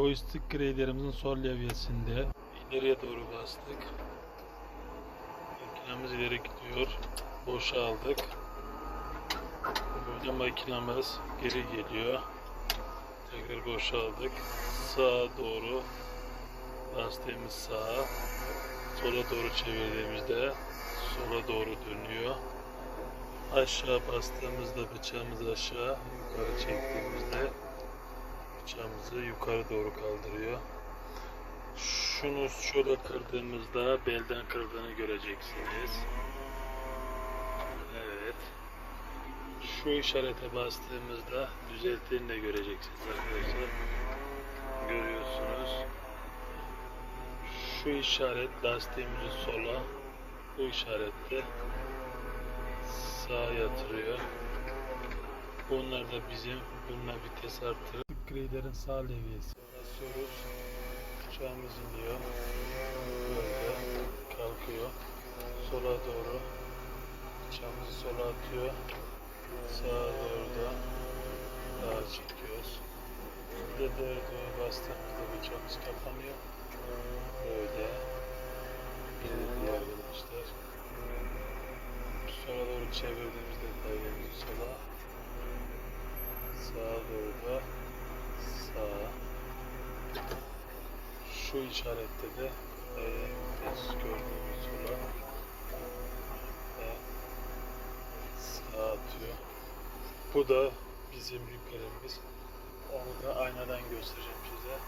Joystick graderimizin sol levyesinde ileriye doğru bastık. Makinemiz ileri gidiyor. Boşa aldık. Böyle makinamız geri geliyor. Tekrar boşa aldık. Sağa doğru lastiğimiz sağa. Sola doğru çevirdiğimizde sola doğru dönüyor. Aşağı bastığımızda bıçağımızı aşağı yukarı çektiğimizde bıçağımızı yukarı doğru kaldırıyor. Şunu şöyle kırdığımızda belden kırdığını göreceksiniz. Evet. Şu işarete bastığımızda düzelttiğini de göreceksiniz arkadaşlar. Görüyorsunuz. Şu işaret lastiğimizi sola, bu işarette sağa yatırıyor. Bunlar da bizim bununla vites artırır. Grader'in sağ levyesi. Basıyoruz. Uçağımız iniyor. Böyle kalkıyor. Sola doğru. Uçağımızı sola atıyor. Sağa doğru da daha çekiyoruz. Bir de doğru doğru bastığımızda uçağımız kapanıyor. Böyle. Geri arkadaşlar. Sola doğru çevirdiğimizde dairemizi sola. Sağa doğru da sağa. Şu işarette de dairemiz gördüğümüz sola ve sağa atıyor. Bu da bizim yukarımız. Onu da aynadan göstereceğim size.